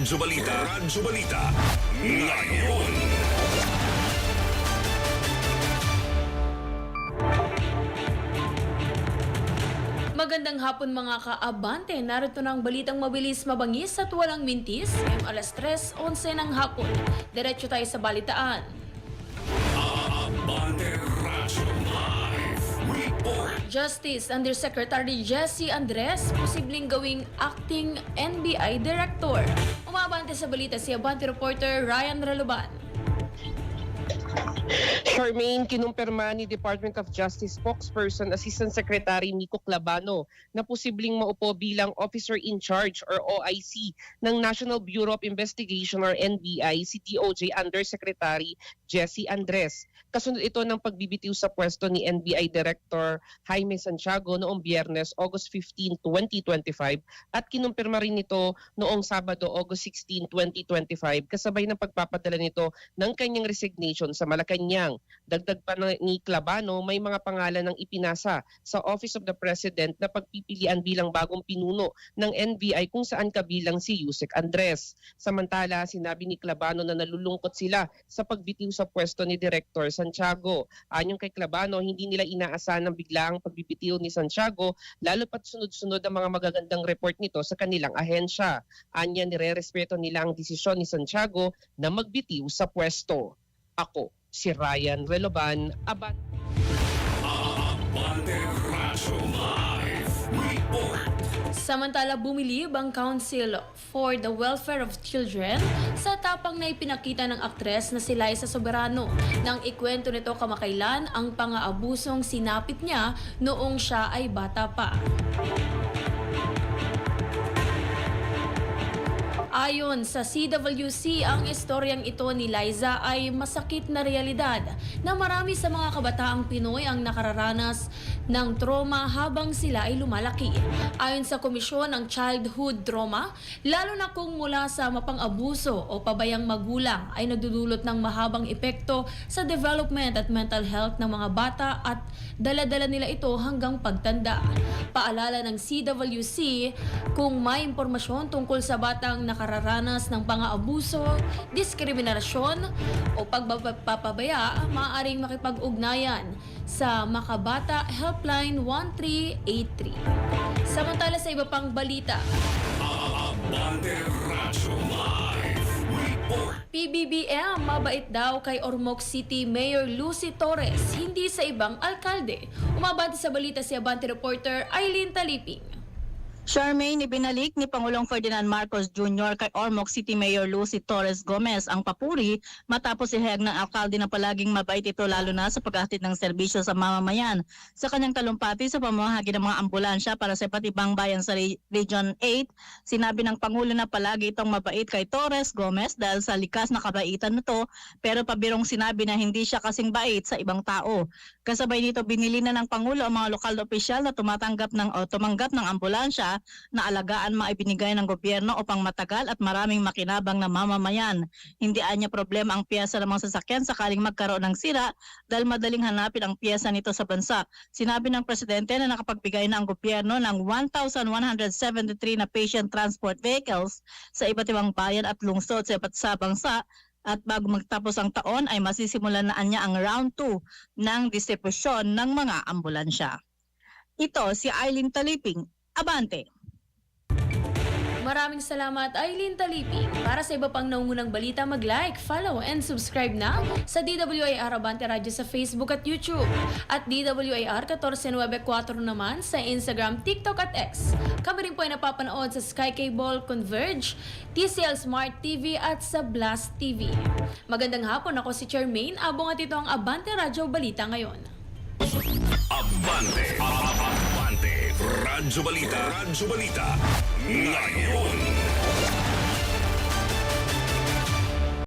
Radyo Balita. Radyo Balita. Ngayon. Magandang hapon mga kaabante. Narito ng balitang mabilis, mabangis at walang mintis. Ngayong alas 3.11 ng hapon. Diretso tayo sa balitaan. Abante Radyo Report. Justice Undersecretary Jesse Andres, posibleng gawing acting NBI Director. Umabante sa balita si Abante reporter Ryan Reloban. Charmaine, kinumpirma ni Department of Justice spokesperson Assistant Secretary Nico Clavano na posibleng maupo bilang Officer in Charge or OIC ng National Bureau of Investigation or NBI si DOJ Undersecretary Jesse Andres. Kasunod ito ng pagbibitiw sa pwesto ni NBI Director Jaime Santiago noong Biyernes, August 15, 2025 at kinumpirma rin ito noong Sabado, August 16, 2025 kasabay ng pagpapadala nito ng kanyang resignation sa Malacanang. Dagdag pa ni Clavano, may mga pangalan ng ipinasa sa Office of the President na pagpipilian bilang bagong pinuno ng NBI kung saan kabilang si Yusek Andres. Samantala, sinabi ni Clavano na nalulungkot sila sa pagbitiw sa pwesto ni Director Santiago. Anyong kay Clavano, hindi nila inaasahan ng biglaang pagbibitiw ni Santiago lalo pat sunod-sunod ang mga magagandang report nito sa kanilang ahensya. Anya nire-respeto nila ang desisyon ni Santiago na magbitiw sa pwesto. Ako, si Ryan Reloban, Aban. Samantala, bumilib ang Council for the Welfare of Children sa tapang na ipinakita ng aktres na si Liza Soberano nang ikwento nito kamakailan ang pang-aabusong sinapit niya noong siya ay bata pa. Ayon sa CWC, ang istoryang ito ni Liza ay masakit na realidad na marami sa mga kabataang Pinoy ang nakararanas ng trauma habang sila ay lumalaki. Ayon sa Komisyon ng Childhood Trauma, lalo na kung mula sa mapang-abuso o pabayang magulang ay nagdudulot ng mahabang epekto sa development at mental health ng mga bata at dala-dala nila ito hanggang pagtanda. Paalala ng CWC, kung may impormasyon tungkol sa batang nakararanas ng pang-aabuso, diskriminasyon o pagpapabaya, maaaring makipag-ugnayan sa Makabata Helpline 1383. Samantala sa iba pang balita. PBBM mabait daw kay Ormoc City Mayor Lucy Torres, hindi sa ibang alkalde. Umabante sa balita si Abante reporter Eileen Taliping. Charmaine, ibinalik ni Pangulong Ferdinand Marcos Jr. kay Ormoc City Mayor Lucy Torres Gomez ang papuri matapos ihayag ng alkalde na palaging mabait ito lalo na sa paghatid ng serbisyo sa mamamayan. Sa kanyang talumpati sa pamamahagi ng mga ambulansya para sa iba't ibang bayan sa Re- Region 8, sinabi ng Pangulo na palagi itong mabait kay Torres Gomez dahil sa likas na kabaitan nito pero pabirong sinabi na hindi siya kasing bait sa ibang tao. Kasabay nito binili na ng Pangulo ang mga lokal na opisyal na tumatanggap ng o tumanggap ng ambulansya na alagaan mga ibinigay ng gobyerno upang matagal at maraming makinabang na mamamayan. Hindi anya problema ang piyesa ng mga sasakyan sakaling magkaroon ng sira dahil madaling hanapin ang piyesa nito sa bansa. Sinabi ng presidente na nakapagbigay na ang gobyerno ng 1,173 na patient transport vehicles sa iba't ibang bayan at lungsod sa iba't sa bansa at bago magtapos ang taon ay masisimulan na anya ang round 2 ng distribusyon ng mga ambulansya. Ito si Eileen Taliping, Abante. Maraming salamat Eileen Taliping. Para sa iba pang naungunang balita, mag-like, follow, and subscribe na sa DWIR Abante Radio sa Facebook at YouTube. At DWIR 1494 naman sa Instagram, TikTok at X. Kami rin po ay napapanood sa Sky Cable Converge, TCL Smart TV at sa Blast TV. Magandang hapon, ako si Charmaine. Abong at ito ang Abante Radio Balita ngayon. Abante. Abante. Radyo Balita. Radyo Balita. Ngayon.